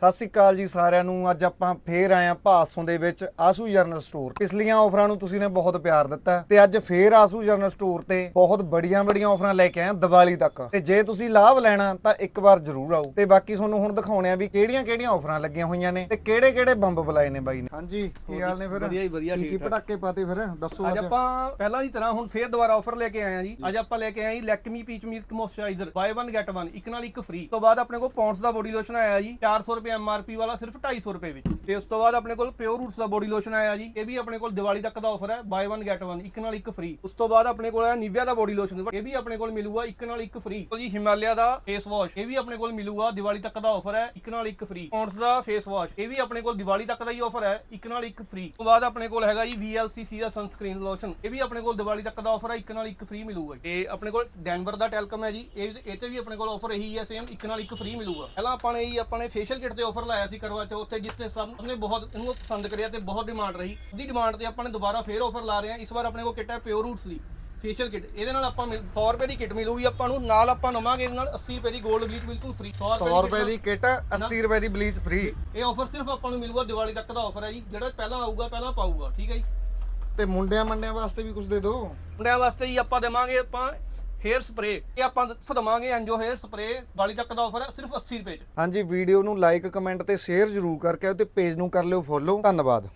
ਸਤਿ ਸ਼੍ਰੀ ਅਕਾਲ ਜੀ ਸਾਰਿਆਂ ਨੂੰ। ਅੱਜ ਆਪਾਂ ਫੇਰ ਆਏ ਆ ਭਾਸੋਂ ਦੇ ਵਿੱਚ ਆਸੂ ਜਰਨਲ ਸਟੋਰ। ਪਿਛਲੀਆਂ ਆਫਰਾਂ ਨੂੰ ਤੁਸੀਂ ਨੇ ਬਹੁਤ ਪਿਆਰ ਦਿੱਤਾ ਤੇ ਅੱਜ ਫੇਰ ਆਸੂ ਜਰਨਲ ਸਟੋਰ ਤੇ ਬਹੁਤ ਬੜੀਆਂ ਬੜੀਆਂ ਆਫਰਾਂ ਲੈ ਕੇ ਆਏ ਆ ਦੀਵਾਲੀ ਤੱਕ। ਤੇ ਜੇ ਤੁਸੀਂ ਲਾਭ ਲੈਣਾ ਤਾਂ ਇੱਕ ਵਾਰ ਜ਼ਰੂਰ ਆਓ। ਤੇ ਬਾਕੀ ਤੁਹਾਨੂੰ ਹੁਣ ਦਿਖਾਉਣੇ ਆ ਵੀ ਕਿਹੜੀਆਂ ਕਿਹੜੀਆਂ ਆਫਰਾਂ ਲੱਗੀਆਂ ਹੋਈਆਂ ਨੇ ਤੇ ਕਿਹੜੇ ਕਿਹੜੇ ਬੰਬ ਬੁਲਾਏ ਨੇ ਬਾਈ ਨੇ। ਹਾਂਜੀ ਕੀ ਹਾਲ ਨੇ ਫਿਰ? ਵਧੀਆ ਜੀ, ਵਧੀਆ, ਕੀ ਕੀ ਠੀਕ ਠਾਕ। ਪਟਾਕੇ ਪਾਤੇ ਫਿਰ? ਦੱਸੋ ਅੱਜ ਅੱਜ। ਆਪਾਂ ਪਹਿਲਾਂ ਦੀ ਤਰ੍ਹਾਂ ਹੁਣ ਫੇਰ ਦੁਬਾਰਾ ਆਫਰ ਲੈ ਕੇ ਆਏ ਆ ਜੀ। ਅੱਜ ਆਪਾਂ ਲੈ ਕੇ ਆਏ ਜੀ Lakme peach milk moisturiser buy 1 get 1 ਇੱਕ ਨਾਲ ਇੱਕ ਫ੍ਰੀ। ਤੋਂ ਬਾਅਦ ਆਪਣੇ ਕੋਲ ਪੌਂਡਸ ਦਾ ਬੋਡੀ ਲੋਸ਼ਨ ਆਇਆ ਜੀ 400 ਰੁਪਏ ਐਮਆਰਪੀ ਵਾਲਾ ਸਿਰਫ 250 ਰੁਪਏ ਵਿੱਚ ਤੇ ਉਸ ਤੋਂ ਬਾਅਦ ਆਪਣੇ ਕੋਲ ਪਿਓਰ ਰੂਟਸ ਦਾ ਬੋਡੀ ਲੋਸ਼ਨ ਆਇਆ ਜੀ ਇਹ ਵੀ ਆਪਣੇ ਕੋਲ ਦੀਵਾਲੀ ਤੱਕ ਦਾ ਆਫਰ ਹੈ ਬਾਈ 1 ਗੈਟ 1 ਇੱਕ ਨਾਲ ਇੱਕ ਫ੍ਰੀ ਉਸ ਤੋਂ ਬਾਅਦ ਆਪਣੇ ਕੋਲ ਹੈ ਨਿਵਿਆ ਦਾ ਬੋਡੀ ਲੋਸ਼ਨ ਇਹ ਵੀ ਆਪਣੇ ਕੋਲ ਮਿਲੂਗਾ ਇੱਕ ਨਾਲ ਇੱਕ ਫ੍ਰੀ ਜੀ ਹਿਮਾਲਿਆ ਦਾ ਫੇਸ ਵਾਸ਼ ਇਹ ਵੀ ਆਪਣੇ ਕੋਲ ਮਿਲੂਗਾ ਦੀਵਾਲੀ ਤੱਕ ਦਾ ਆਫਰ ਹੈ ਇੱਕ ਨਾਲ ਇੱਕ ਫ੍ਰੀ ਪੌਂਡਸ ਦਾ ਫੇਸ ਵਾਸ਼ ਇਹ ਵੀ ਆਪਣੇ ਕੋਲ ਦੀਵਾਲੀ ਤੱਕ ਦਾ ਹੀ ਆਫਰ ਹੈ ਇੱਕ ਨਾਲ ਇੱਕ ਫ੍ਰੀ ਤੋਂ ਬਾਅਦ ਆਪਣੇ ਕੋਲ ਹੈਗਾ ਜੀ VLCC ਦਾ ਸਨਸਕ੍ਰੀਨ ਲੋਸ਼ਨ ਇਹ ਵੀ ਆਪਣੇ ਕੋਲ ਦੀਵਾਲੀ ਤੱਕ ਦਾ ਆਫਰ ਹੈ ਇੱਕ ਨਾਲ ਇੱਕ ਫ੍ਰੀ ਮਿਲੂਗਾ ਤੇ ਆਪਣੇ ਕੋਲ ਡੈਨਵਰ ਦਾ ਟੈਲਕਮ ਹੈ ਜੀ ਇਹ ਇਹ ਤੇ ਵੀ ਆਪਣੇ ਕੋਲ ਆਫਰ ਇਹੀ ਹੈ ਸੇਮ ਇੱਕ ਨਾਲ ਇੱਕ ਫ੍ਰੀ ਮਿਲੂਗਾ ਪਹਿਲਾਂ ਆਪਾਂ ਨੇ ਜੀ ਆਪਾਂ ਨੇ ਫੇਸ਼ੀਅਲ ਕਿਟ ਤੇ ਆਫਰ ਲਾਇਆ ਸੀ ਕਰਵਾ ਚੌਥ ਤੇ ਤੇ ਸਭ ਨੇ ਬਹੁਤ ਇਹਨੂੰ ਪਸੰਦ ਕਰਿਆ ਤੇ ਬਹੁਤ ਡਿਮਾਂਡ ਰਹੀ। ਉਹਦੀ ਡਿਮਾਂਡ ਤੇ ਆਪਾਂ ਨੇ ਦੁਬਾਰਾ ਫੇਰ ਆਫਰ ਲਾ ਰਹੇ ਹਾਂ। ਇਸ ਵਾਰ ਆਪਣੇ ਕੋਲ ਕਿਟ ਹੈ ਪਿਓਰ ਰੂਟਸ ਦੀ ਫੇਸ਼ੀਅਲ ਕਿਟ ਇਹਦੇ ਨਾਲ ਆਪਾਂ ਮਿਲ- 100 ਰੁਪਏ ਦੀ ਕਿਟ ਮਿਲੂਗੀ ਆਪਾਂ ਨੂੰ। ਨਾਲ ਆਪਾਂ ਨਵਾਂਗੇ ਇਹਦੇ ਨਾਲ 80 ਰੁਪਏ ਦੀ 골ਡ ਬਲੀਚ ਬਿਲਕੁਲ ਫ੍ਰੀ 100 ਰੁਪਏ ਦੀ ਕਿਟ 80 ਰੁਪਏ ਦੀ ਬਲੀਚ ਫ੍ਰੀ ਇਹ ਆਫਰ ਸਿਰਫ ਆਪਾਂ ਨੂੰ ਮਿਲੂਗਾ ਦੀਵਾਲੀ ਤੱਕ ਦਾ ਆਫਰ ਹੈ ਜੀ। ਜਿਹੜਾ ਪਹਿਲਾਂ ਆਊਗਾ ਪਹਿਲਾਂ ਪਾਊਗਾ ਠੀਕ ਹੈ ਜੀ? ਤੇ ਮੁੰਡਿਆਂ ਮੰਡਿਆਂ ਵਾਸਤੇ ਵੀ ਕੁਝ ਦੇ ਦਿਓ। ਮੁੰਡਿਆਂ ਵਾਸਤੇ ਜੀ ਆਪਾਂ ਦੇਵਾਂਗੇ ਆਪਾਂ ਹੇਅਰ ਸਪਰੇ ਇਹ ਆਪਾਂ ਦਵਾਂਗੇ ਐਨਜੋ ਹੇਅਰ ਸਪਰੇ ਦੀਵਾਲੀ ਤੱਕ ਦਾ ਆਫਰ ਹੈ ਸਿਰਫ 80 ਰੁਪਏ ਚ। ਹਾਂਜੀ, ਵੀਡੀਓ ਨੂੰ ਲਾਈਕ, ਕਮੈਂਟ ਤੇ ਸ਼ੇਅਰ ਜ਼ਰੂਰ ਕਰਕੇ ਆਓ ਪੇਜ ਨੂੰ ਕਰ ਲਿਓ ਫੋਲੋ। ਧੰਨਵਾਦ।